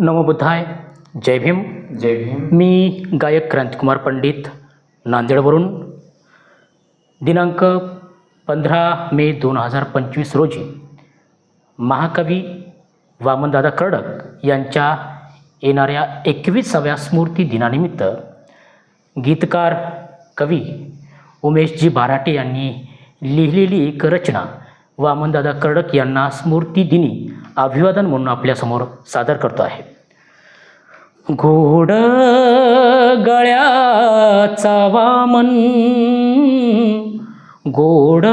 नमो बुद्धाय. जय भीम. जय भीम. मी गायक क्रांतिकुमार पंडित नांदेडवरून. दिनांक पंधरा मे दोन हजार पंचवीस रोजी महाकवी वामनदादा कर्डक यांच्या येणाऱ्या एकविसाव्या स्मृती दिनानिमित्त गीतकार कवी उमेशजी बाराटे यांनी लिहिलेली एक रचना वामनदादा कर्डक यांना स्मृती दिनी अभिवादन म्हणून आपल्यासमोर सादर करतो आहे. घोड गळ्याचा वामन गोड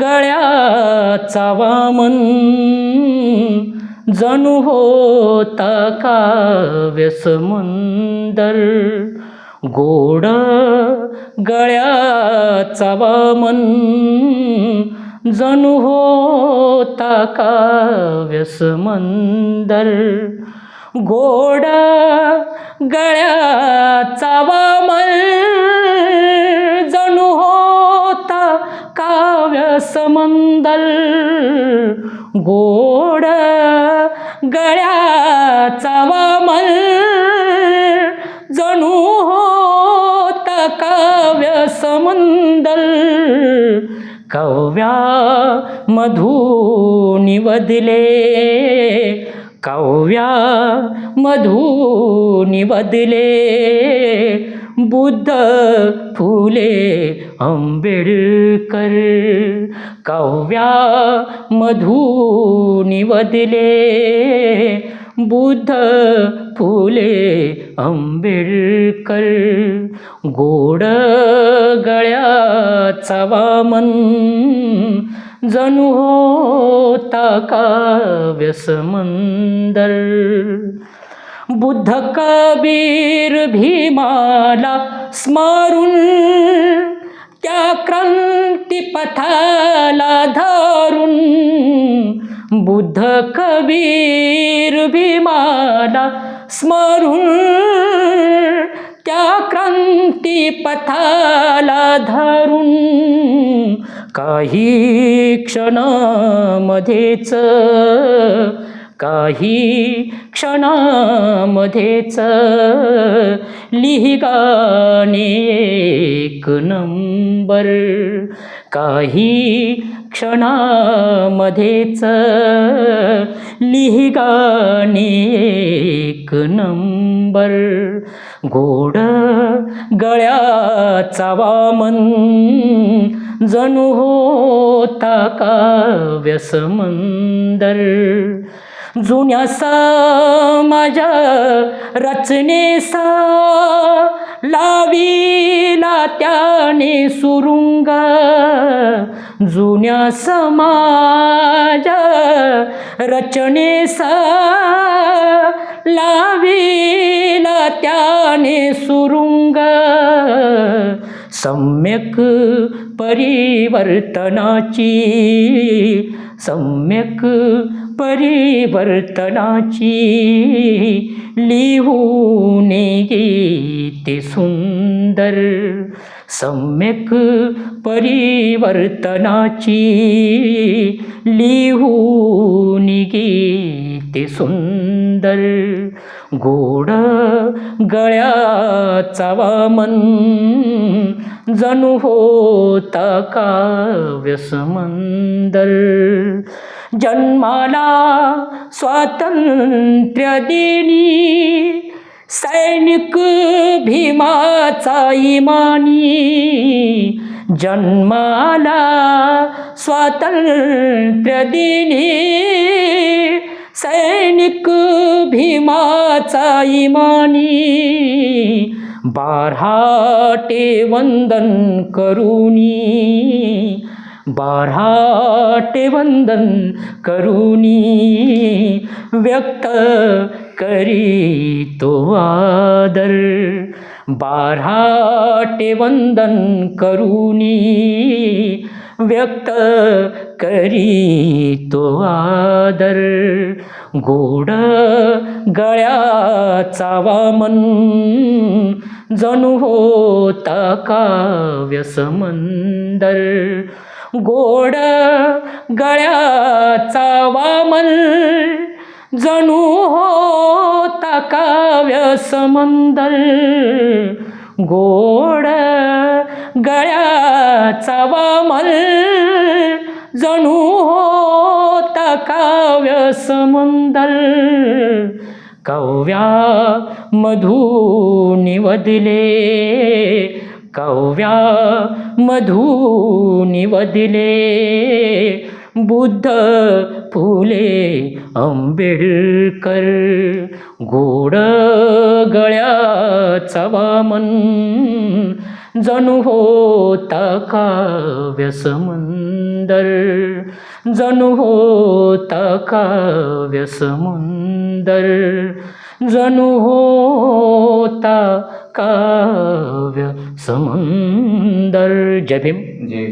गळ्याचा वामन जणू होता का समंदर गोड गळ्याचा वामन जणू होता काव्य मंदर. गोड गळ्याचा वामल. जणू होता काव्य मंदल गोड गळ्याचा वामल. जणू होता काव्य मंदल कव्या मधू निवदले काव्या मधू निवदले बुद्ध फुले आंबेडकर. काव्या मधू बुद्ध फुले आंबेडकर. गोड गळ्याचा वामन जणू होता काव्यसमंदर बुद्ध कबीर भीमाला स्मारून त्या क्रांतीपथाला धारून बुद्ध कबीर भीमाला स्मरून त्या क्रांती पथाला धरून काही क्षणामध्येच काही क्षणामध्येच लिहिगाणे एक नंबर. काही क्षणामध्येच लिहिगाणे एक नंबर. गोड गळ्याचा वामन जणू होता काव्यसमंदर जुन्या समाजा रचनेसा लावीला त्याने सुरुंग. जुन्या समाज रचनेसा लावीला त्याने सुरुंग. सम्यक परिवर्तनाची सम्यक परिवर्तनाची लिहून गीते सुंदर सम्यक परिवर्तनाची लिहून गीते सुंदर. गोड गळ्याचा वामन जणू होता काव्यसमंदर जन्माला स्वातंत्र्य दिनी सैनिक भीमाचा इमानी. जन्माला स्वातंत्र्य दिनी सैनिक भीमाचा इमानी. बारहाटे वंदन करुणी. बाराटे वंदन करुनी व्यक्त करी तो आदर. बाराटे वंदन करुनी व्यक्त करी तो आदर. गोड गळ्याचा वामन जणू होता काव्य समंदर. गोड गळ्याचा वामल जणू होता काव्य समंदर गोड गळ्याचा वामल जणू होता काव्य समंदर कव्या मधू निवदिले कव्या मधू निवदिले बुद्ध फुले आंबेडकर गोड गळ्याचा वामन जणू होता काव्य समंदर जणू होता काव्य समुंदर जणू होता काव्य समुंदर जय भीम जे।